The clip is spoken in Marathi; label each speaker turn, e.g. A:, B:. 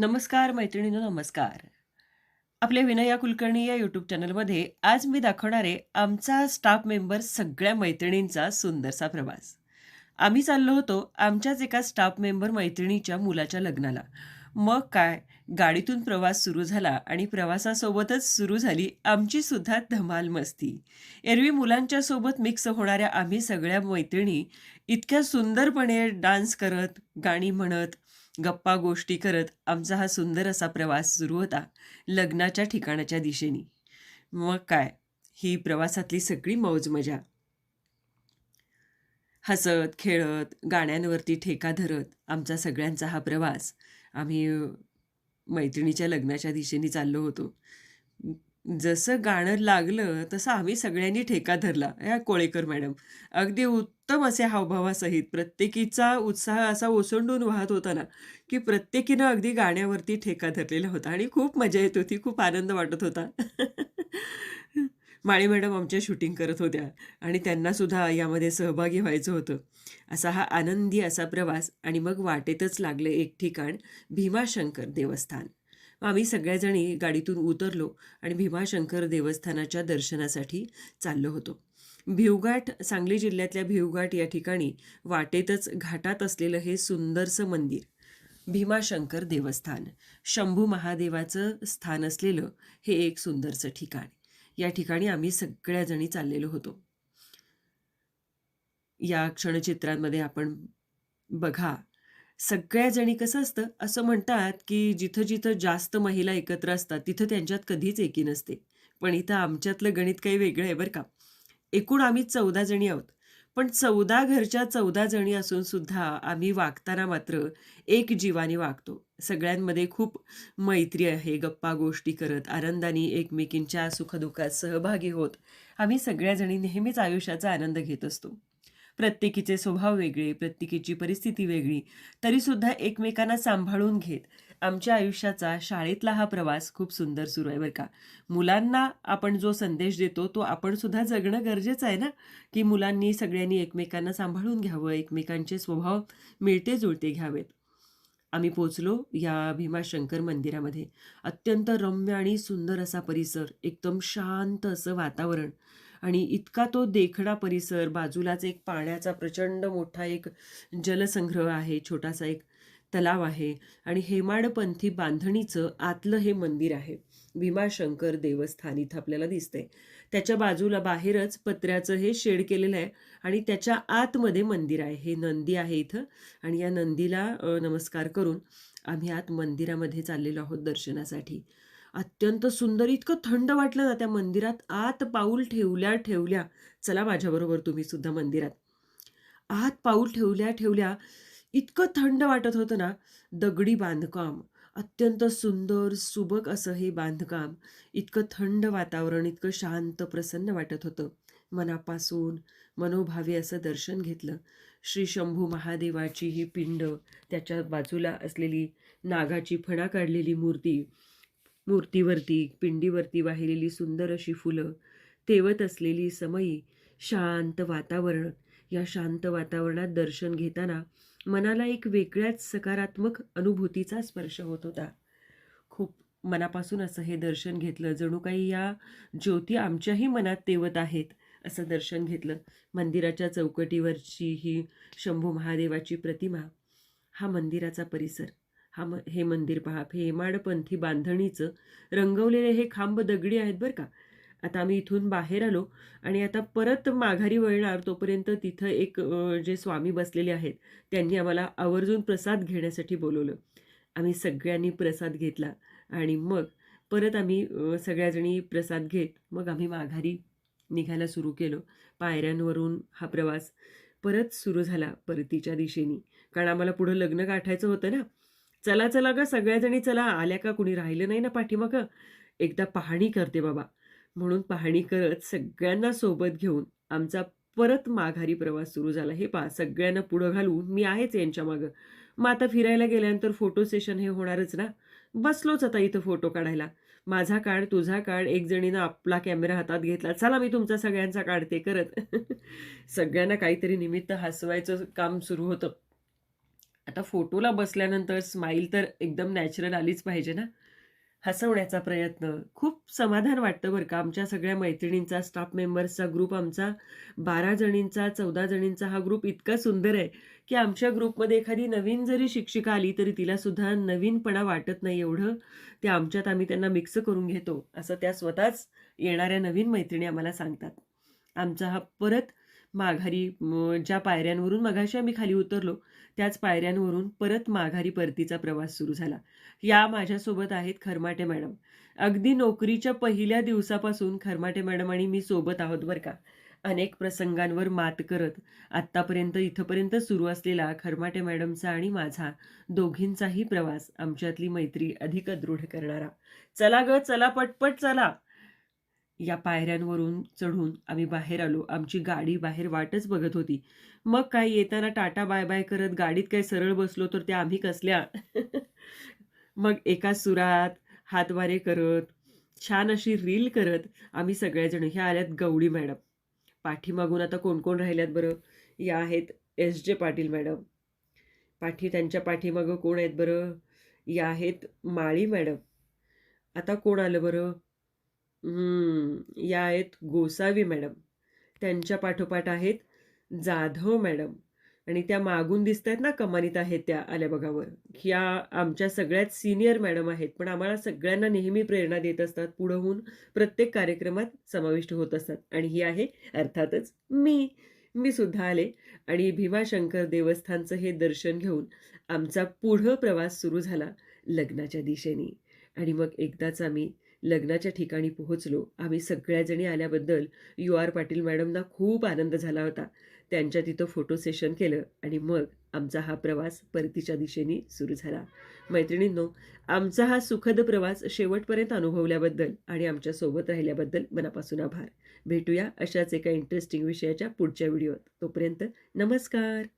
A: नमस्कार मैत्रिणींनो नमस्कार. आपल्या विनया कुलकर्णी या यूट्यूब चॅनलमध्ये आज मी दाखवणारे आमचा स्टाफ मेंबर सगळ्या मैत्रिणींचा सुंदरसा प्रवास. आम्ही चाललो होतो आमच्याच एका स्टाफ मेंबर मैत्रिणीच्या मुलाच्या लग्नाला. मग काय गाडीतून प्रवास सुरू झाला आणि प्रवासासोबतच सुरू झाली आमची सुद्धा धमाल मस्ती. एरवी मुलांच्या सोबत मिक्स होणाऱ्या आम्ही सगळ्या मैत्रिणी इतक्या सुंदरपणे डान्स करत, गाणी म्हणत, गप्पा गोष्टी करत आमचा हा सुंदर असा प्रवास सुरू होता लग्नाच्या ठिकाणाच्या दिशेने. मग काय ही प्रवासातली सगळी मौज-मजा. हसत, खेळत, गाण्यांवरती ठेका धरत आमचा सगळ्यांचा हा प्रवास आम्ही मैत्रिणीच्या लग्नाच्या दिशेने चाललो होतो. जसं गाणं लागलं तसं आम्ही सगळ्यांनी ठेका धरला. या कोळेकर मॅडम अगदी उत्तम असे हावभावासहित प्रत्येकीचा उत्साह असा ओसंडून वाहत होता ना, की प्रत्येकीनं अगदी गाण्यावरती ठेका धरलेला होता आणि खूप मजा येत होती. खूप आनंद वाटत होता. माळी मॅडम आमच्या शूटिंग करत होत्या आणि त्यांनासुद्धा यामध्ये सहभागी व्हायचं होतं. असा हा आनंदी असा प्रवास आणि मग वाटेतच लागलं एक ठिकाण भीमाशंकर देवस्थान. आम्ही सगळ्याजणी गाडीतून उतरलो आणि भीमाशंकर देवस्थानाच्या दर्शनासाठी चाललो होतो. भिवघाट सांगली जिल्ह्यातल्या भिवघाट या ठिकाणी वाटेतच घाटात असलेलं हे सुंदरसं मंदिर भीमाशंकर देवस्थान. शंभू महादेवाचं स्थान असलेलं हे एक सुंदरसं ठिकाण. या ठिकाणी आम्ही सगळ्याजणी चाललेलो होतो. या क्षणचित्रांमध्ये आपण बघा, सगळ्याजणी कसं असतं, असं म्हणतात, की जिथं-जिथं जास्त महिला एकत्र असतात, तिथं त्यांच्यात कधीच एकी नसते. पण इथं आमच्यातलं गणित काही वेगळं आहे बरं का. एकूण आम्ही 14 जणी आहोत. पण 14 घरच्या 14 जणी असून सुद्धा आम्ही वागताना मात्र एक जीवाने वागतो. सगळ्यांमध्ये खूप मैत्री आहे. गप्पा-गोष्टी करत, आनंदाने एकमेकींच्या सुखदुःखात सहभागी होत, आम्ही सगळ्याजणी नेहमीच आयुष्याचा आनंद घेत असतो. प्रत्येकीचे स्वभाव वेगळे, प्रत्येकीची परिस्थिती वेगळी, तरीसुद्धा एकमेकांना सांभाळून घेत आमच्या आयुष्याचा शाळेतला हा प्रवास खूप सुंदर सुरू आहे बरं का. मुलांना आपण जो संदेश देतो, तो आपण सुद्धा जगणं गरजेचं आहे ना, की मुलांनी सगळ्यांनी एकमेकांना सांभाळून घ्यावं, एकमेकांचे स्वभाव मिळते-जुळते घ्यावेत. आम्ही पोचलो या भीमाशंकर मंदिरामध्ये. अत्यंत रम्य आणि सुंदर असा परिसर, एकदम शांत असं वातावरण आणि इतका तो देखणा परिसर, बाजूलाच एक पाण्याचा प्रचंड मोठा एक जलसंग्रह आहे, छोटासा एक तलाव आहे आणि हेमाडपंथी बांधणीचं आतलं हे मंदिर आहे. भीमाशंकर देवस्थान इथं आपल्याला दिसतंय. त्याच्या बाजूला बाहेरच पत्र्याचं हे शेड केलेलं आहे आणि त्याच्या आतमध्ये मंदिर आहे. हे नंदी आहे इथं आणि या नंदीला नमस्कार करून आम्ही आत मंदिरामध्ये चाललेलो आहोत दर्शनासाठी. अत्यंत सुंदर, इतकं थंड वाटलं ना त्या मंदिरात आत पाऊल ठेवल्या-ठेवल्या चला माझ्याबरोबर तुम्ही सुद्धा मंदिरात. आत पाऊल ठेवल्या-ठेवल्या इतकं थंड वाटत होतं ना, दगडी बांधकाम, अत्यंत सुंदर, सुबक असं हे बांधकाम, इतकं थंड वातावरण, इतकं शांत, प्रसन्न वाटत होतं. मनापासून मनोभावे असं दर्शन घेतलं. श्री शंभू महादेवाची ही पिंड, त्याच्या बाजूला असलेली नागाची फणा काढलेली मूर्ती, मूर्तीवरती, पिंडीवरती वाहिलेली सुंदर अशी फुलं, तेवत असलेली समई, शांत वातावरण. या शांत वातावरणात दर्शन घेताना मनाला एक वेगळ्याच सकारात्मक अनुभूतीचा स्पर्श होत होता. खूप मनापासून असं हे दर्शन घेतलं. जणू काही या ज्योती आमच्याही मनात तेवत आहेत, असं दर्शन घेतलं. मंदिराच्या चौकटीवरची ही शंभू महादेवाची प्रतिमा, हा मंदिराचा परिसर, हा म हे मंदिर पहा. हेमाडपंथी बांधणीचं रंगवलेले हे खांब दगडी आहेत बरं का. आता आम्ही इथून बाहेर आलो आणि आता परत माघारी वळणार तोपर्यंत तिथं एक जे स्वामी बसलेले आहेत, त्यांनी आम्हाला आवर्जून प्रसाद घेण्यासाठी बोलवलं आम्ही सगळ्यांनी प्रसाद घेतला आणि मग परत आम्ही सगळ्याजणी प्रसाद घेत मग आम्ही माघारी निघायला सुरू केलं. पायऱ्यांवरून हा प्रवास परत सुरू झाला परतीच्या दिशेने. कारण आम्हाला पुढं लग्न गाठायचं होतं ना. चला, चला ग सगळ्याजणी चला, आल्या का कुणी राहिलं नाही ना पाठीमागं? एकदा पाहणी करते बाबा. म्हणून पाहणी करत सगळ्यांना सोबत घेऊन आमचा परत माघारी प्रवास सुरू झाला. हे पहा सगळ्यांना पुढं घालून मी आहेच यांच्या मागं. मग आता फिरायला गेल्यानंतर फोटो सेशन हे होणारच ना. बसलोच आता इथं फोटो काढायला. माझा काढ, तुझा काढ, एक जणीनं आपला कॅमेरा हातात घेतला. चला मी तुमचा सगळ्यांचा काढते करत. सगळ्यांना काहीतरी निमित्त हसवायचं काम सुरू होतं. आता फोटोला बसल्यानंतर स्माईल तर एकदम नॅचरल आलीच पाहिजे ना. हसवण्याचा प्रयत्न. खूप समाधान वाटतं बरं का. आमच्या सगळ्या मैत्रिणींचा, स्टाफ मेंबर्सचा ग्रुप आमचा 12 जणींचा, 14 जणींचा हा ग्रुप इतका सुंदर आहे, की आमच्या ग्रुपमध्ये एखादी नवीन जरी शिक्षिका आली, तरी तिलासुद्धा नवीनपणा वाटत नाही एवढं ते आमच्यात आम्ही त्यांना मिक्स करून घेतो, असं त्या स्वतःच येणाऱ्या नवीन मैत्रिणी आम्हाला सांगतात. आमचा हा परत माघारी ज्या पायऱ्यांवरून मघाशी आम्ही खाली उतरलो, त्याच पायऱ्यांवरून परत माघारी परतीचा प्रवास सुरू झाला. या माझ्यासोबत आहेत खरमाटे मॅडम. अगदी नोकरीच्या पहिल्या दिवसापासून खरमाटे मॅडम आणि मी सोबत आहोत बरं का. अनेक प्रसंगांवर मात करत आत्तापर्यंत इथंपर्यंत सुरू असलेला खरमाटे मॅडमचा आणि माझा दोघींचाही प्रवास आमच्यातली मैत्री अधिक दृढ करणारा. "चला गं, चला पटपट चला." या पायऱ्यांवरून चढून आम्ही बाहेर आलो. आमची गाडी बाहेर वाटच बघत होती. मग काय येताना टाटा बाय-बाय करत गाडीत काय सरळ बसलो तर त्या आम्ही कसल्या. मग एका सुरात हातवारे करत, छान अशी रील करत आम्ही सगळ्याजण ह्या आल्यात गवळी मॅडम. पाठीमागून आता कोण-कोण राहिल्यात बरं? या आहेत एस. जे. पाटील मॅडम. पाठी त्यांच्या पाठीमागं कोण आहेत बरं? या आहेत माळी मॅडम. आता कोण आलं बरं? या आहेत गोसावी मॅडम. त्यांच्या पाठोपाठ आहेत जाधव मॅडम आणि त्या मागून दिसत आहेत ना कमानीत आहेत त्या आल्या बघावर ह्या आमच्या सगळ्यात सिनियर मॅडम आहेत. पण आम्हाला सगळ्यांना नेहमी प्रेरणा देत असतात. पुढं होऊन प्रत्येक कार्यक्रमात समाविष्ट होत असतात आणि ही आहे अर्थातच मी. मी सुद्धा आले आणि भीमाशंकर देवस्थानचं हे दर्शन घेऊन आमचा पुढं प्रवास सुरू झाला लग्नाच्या दिशेने आणि मग एकदाच आम्ही लग्नाच्या ठिकाणी पोहोचलो. आम्ही सगळ्याजणी आल्याबद्दल यू. आर. पाटील मॅडमना खूप आनंद झाला होता. त्यांच्या तिथं फोटो सेशन केलं आणि मग आमचा हा प्रवास परतीच्या दिशेने सुरू झाला. मैत्रिणींनो, आमचा हा सुखद प्रवास शेवटपर्यंत अनुभवल्याबद्दल आणि आमच्यासोबत राहिल्याबद्दल मनापासून आभार. भेटूया अशाच एका इंटरेस्टिंग विषयाच्या पुढच्या व्हिडिओत. तोपर्यंत नमस्कार.